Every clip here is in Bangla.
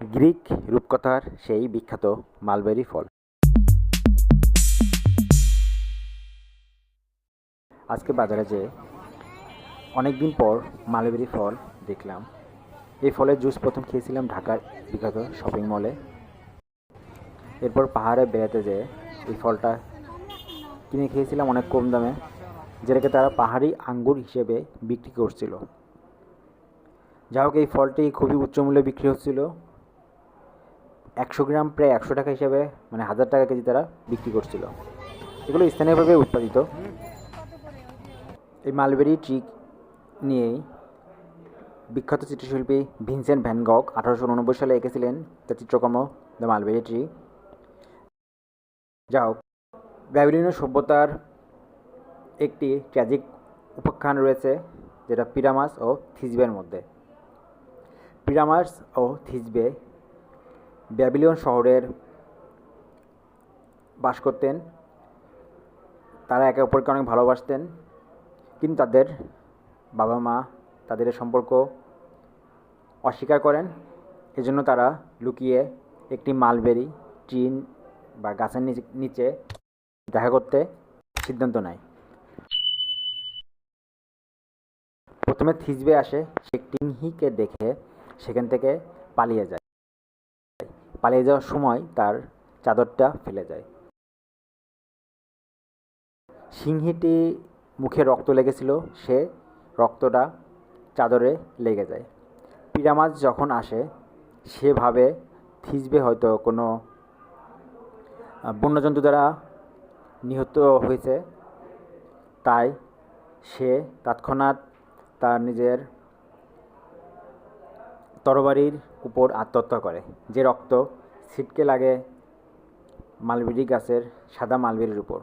গ্রিক রূপকথার সেই বিখ্যাত মালবেরি ফল। আজকে বাজারে যে অনেক দিন পর মালবেরি ফল দেখলাম, এই ফলের জুস প্রথম খেয়েছিলাম ঢাকার বিখ্যাত শপিং মলে। এরপর পাহাড়ে বেড়াতে যেয়ে এই ফলটা কিনে খেয়েছিলাম অনেক কম দামে, যেটাকে তারা পাহাড়ি আঙ্গুর হিসেবে বিক্রি করছিল। যা হোক, এই ফলটি খুবই উচ্চ মূল্যে বিক্রি হচ্ছিল। একশো গ্রাম, প্রায় একশো টাকা হিসাবে মানে হাজার টাকা কেজি তারা বিক্রি করছিল। এগুলো স্থানীয়ভাবে উৎপাদিত। এই মালবেরি ট্রি নিয়েই বিখ্যাত চিত্রশিল্পী ভিনসেন্ট ভ্যানগক আঠারোশো উননব্বই সালে এঁকেছিলেন তার চিত্রকর্ম, দ্য মালবেরি ট্রি। যা হোক ব্যাবিলিনীয় সভ্যতার একটি ট্র্যাজিক উপাখ্যান রয়েছে, যেটা পিরামাস ও থিজবের মধ্যে। পিরামাস ও থিজবে ব্যাবিলিয়ন শহরের বাস করতেন। তারা একে অপরকে অনেক ভালোবাসতেন, কিন্তু তাদের বাবা মা তাদের সম্পর্ক অস্বীকার করেন। এজন্য তারা লুকিয়ে একটি মালবেরি ট্রিন বা গাছের নিচে- নিচে দেখা করতে সিদ্ধান্ত নেয়। প্রথমে থিজবে আসে, সে টিংহিকে দেখে সেখান থেকে পালিয়ে যায়। পালিয়ে যাওয়ার সময় তার চাদরটা ফেলে যায়। সিংহীটি মুখে রক্ত লেগেছিল, সে রক্তটা চাদরে লেগে যায়। পিরামাজ যখন আসে সে ভাবে থিজবে হয়তো কোনো বন্যজন্তু দ্বারা নিহত হয়েছে, তাই সে তৎক্ষণাৎ তার নিজের তরবারির উপর আত্মহত্যা করে। যে রক্ত ছিটকে লাগে মালবেরি গাছের সাদা মালবেরির উপর।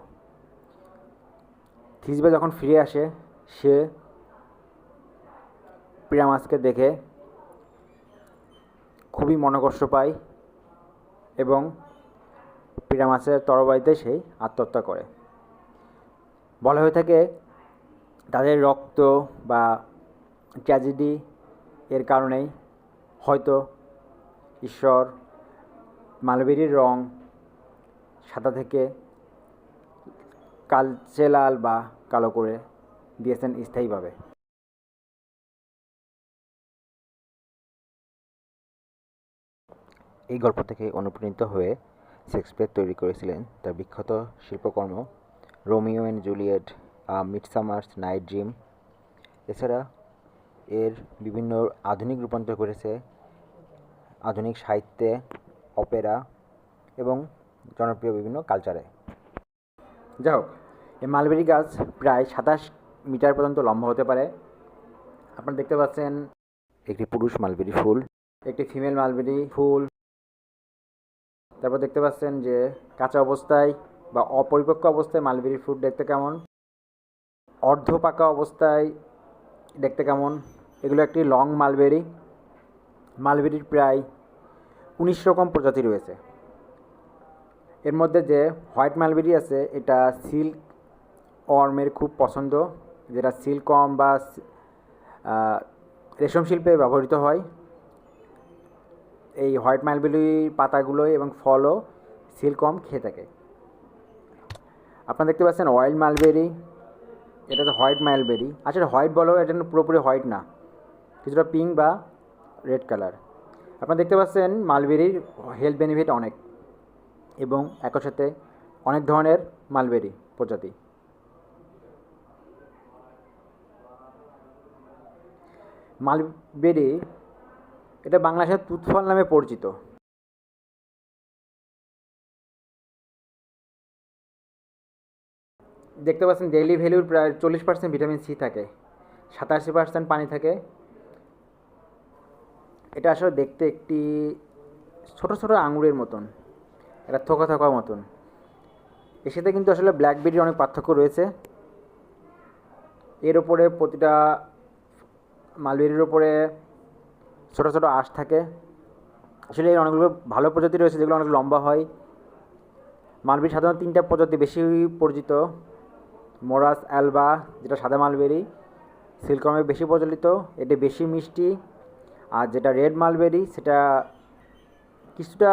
থিসবে যখন ফিরে আসে, সে পিরামাসকে দেখে খুবই মনকষ্ট পায় এবং পিরামাসের তরবারিতে সেই আত্মহত্যা করে। বলা হয়ে থাকে, তাদের রক্ত বা ট্র্যাজেডি এর কারণেই হয়তো ঈশ্বর, মালবেরির রং সাদা থেকে কালচে লাল বা কালো করে দিয়েছেন স্থায়ীভাবে। এই গল্প থেকে অনুপ্রাণিত হয়ে শেক্সপিয়ার তৈরি করেছিলেন তার বিখ্যাত শিল্পকর্ম Romeo and Juliet Midsummer's night dream. এছাড়া এর বিভিন্ন আধুনিক রূপান্তর করেছে আধুনিক সাহিত্যে, অপেরা এবং জনপ্রিয় বিভিন্ন কালচারে যাই হোক, এই মালবেরি গাছ প্রায় সাতাশ মিটার পর্যন্ত লম্বা হতে পারে। আপনারা দেখতে পাচ্ছেন একটি পুরুষ মালবেরি ফুল, একটি ফিমেল মালবেরি ফুল। তারপর দেখতে পাচ্ছেন যে কাঁচা অবস্থায় বা অপরিপক্ক অবস্থায় মালবেরি ফুল দেখতে কেমন অর্ধ পাকা অবস্থায় দেখতে কেমন। এগুলো একটি লং মালবেরি। মালবেরির প্রায় উনিশ রকম প্রজাতি রয়েছে। এর মধ্যে যে হোয়াইট মালবেরি আছে, এটা সিল্ক অর্মের খুব পছন্দ, যেটা সিল্ক অর্ম বা রেশম শিল্পে ব্যবহৃত হয়। এই হোয়াইট মালবেরির পাতাগুলো এবং ফলও সিল্ক সিল্কম খেয়ে থাকে। আপনারা দেখতে পাচ্ছেন অয়েল মালবেরি, এটা হচ্ছে হোয়াইট মালবেরি। আচ্ছা হোয়াইট বলো, এটা পুরোপুরি হোয়াইট না। কিছুটা পিঙ্ক বা রেড কালার। আপনারা দেখতে পাচ্ছেন মালবেরির হেলথ বেনিফিট অনেক এবং একই সাথে অনেক ধরনের মালবেরি প্রজাতি। মালবেরি এটা বাংলাদেশের তুৎফল নামে পরিচিত। দেখতে পাচ্ছেন ডেইলি ভ্যালুর প্রায় চল্লিশ পার্সেন্ট ভিটামিন সি থাকে, সাতাশি পার্সেন্ট পানি থাকে এটা আসলে দেখতে একটি ছোট ছোট আঙুরের মতন এটা থোকা থোকা মতন। এর সাথে কিন্তু আসলে ব্ল্যাকবেরির অনেক পার্থক্য রয়েছে। এর ওপরে প্রতিটা মালবেরির ওপরে ছোটো ছোটো আঁশ থাকে। আসলে এর অনেকগুলো ভালো প্রজাতি রয়েছে, যেগুলো অনেক লম্বা হয়। মালবেরি সাধারণত তিনটা প্রজাতি বেশি পরিচিত। মোরাস, অ্যালবা, যেটা সাদা মালবেরি সিল্কমে বেশি প্রচলিত। এটি বেশি মিষ্টি। আর যেটা রেড মালবেরি সেটা কিছুটা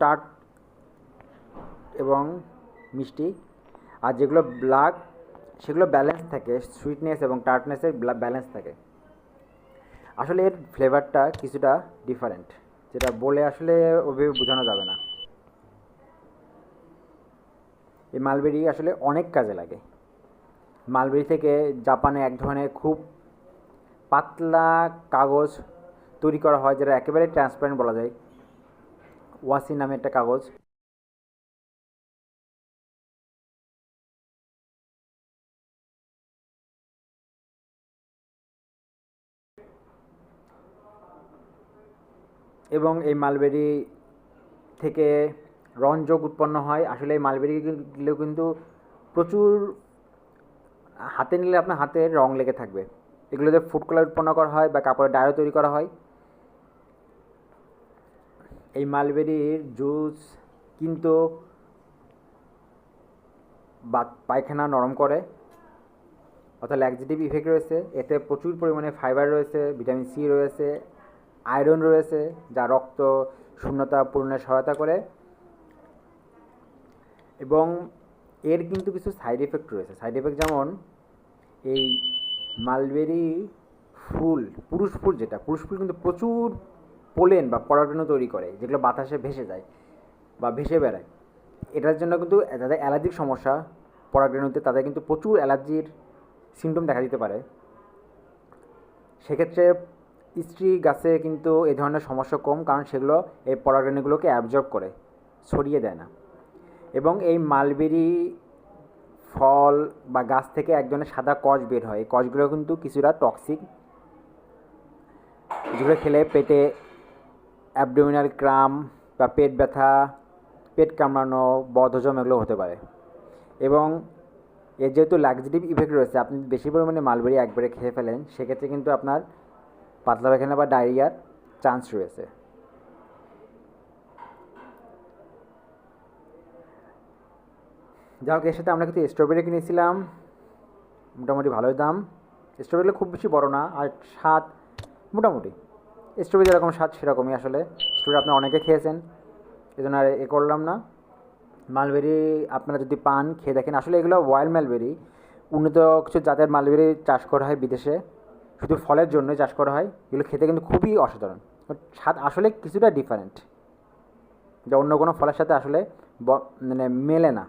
টাট এবং মিষ্টি। আর যেগুলো ব্ল্যাক সেগুলো ব্যালেন্স থাকে সুইটনেস এবং টার্টনেসের ব্যালেন্স থাকে। আসলে এর ফ্লেভারটা কিছুটা ডিফারেন্ট যেটা বলে আসলে ওভাবে বোঝানো যাবে না। এই মালবেরি আসলে অনেক কাজে লাগে। মালবেরি থেকে জাপানে এক ধরনের খুব পাতলা কাগজ তৈরি করা হয় যেটা একেবারে ট্রান্সপারেন্ট বলা যায়। ওয়াসি নামে একটা কাগজ। এবং এই মালবেরি থেকে রঞ্জক উৎপন্ন হয়। আসলে এই মালবেরিগুলো কিন্তু প্রচুর হাতে নিলে আপনার হাতে রং লেগে থাকবে। এগুলোতে ফুড কালার উৎপন্ন করা হয় বা কাপড়ের ডায়ও তৈরি করা হয়, এই মালবেরির জুস, কিন্তু বা পায়খানা নরম করে, অর্থাৎ ল্যাক্সিটিভ ইফেক্ট রয়েছে। এতে প্রচুর পরিমাণে ফাইবার রয়েছে ভিটামিন সি রয়েছে আয়রন রয়েছে, যা রক্ত শূন্যতা পূরণে সহায়তা করে। এবং এর কিন্তু কিছু সাইড এফেক্ট রয়েছে। সাইড এফেক্ট যেমন, এই মালবেরি ফুল, পুরুষ ফুল যেটা, পুরুষ ফুল কিন্তু প্রচুর পোলেন বা পরাগরেণু তৈরি করে, যেগুলো বাতাসে ভেসে যায় বা ভেসে বেড়ায়। এটার জন্য কিন্তু যাদের অ্যালার্জিক সমস্যা, পরাগরেণুতে তাদের কিন্তু প্রচুর অ্যালার্জির সিমটম দেখা দিতে পারে। সেক্ষেত্রে স্ত্রী গাছে কিন্তু এই ধরনের সমস্যা কম, কারণ সেগুলো এই পরাগরেণুগুলোকে অ্যাবজর্ব করে, ছড়িয়ে দেয় না। এবং এই মালবেরি ফল বা গাছ থেকে এক ধরনের সাদা কষ বের হয়। এই কষগুলো কিন্তু কিছুটা টক্সিক যেগুলো খেলে পেটে অ্যাবডোমিনাল ক্রাম বা পেট ব্যথা, পেট কামড়ানো, বদহজম এগুলো হতে পারে। এবং এর যেহেতু লাক্সিটিভ ইফেক্ট রয়েছে, আপনি বেশি পরিমাণে মালবেরি একবারে খেয়ে ফেলেন, সেক্ষেত্রে কিন্তু আপনার পাতলা পায়খানা বা ডায়রিয়ার চান্স রয়েছে। যাই হোক, এর সাথে আমরা কিন্তু স্ট্রবেরি কিনেছিলাম। মোটামুটি ভালোই দাম। স্ট্রবেরিগুলো খুব বেশি বড় না, আর স্বাদ মোটামুটি। স্ট্রবেরি যেরকম স্বাদ সেরকমই আসলে। স্ট্রবেরি আপনি অনেকে খেয়েছেন এই জন্য আর এ করলাম না। মালবেরি আপনারা যদি পান, খেয়ে দেখেন। আসলে এগুলো ওয়াইল্ড মালবেরি উন্নত কিছু জাতের মালবেরি চাষ করা হয় বিদেশে। শুধু ফলের জন্যই চাষ করা হয়। এগুলো খেতে কিন্তু খুবই অসাধারণ। স্বাদ আসলে কিছুটা ডিফারেন্ট যা অন্য কোনো ফলের সাথে আসলে মানে মেলে না।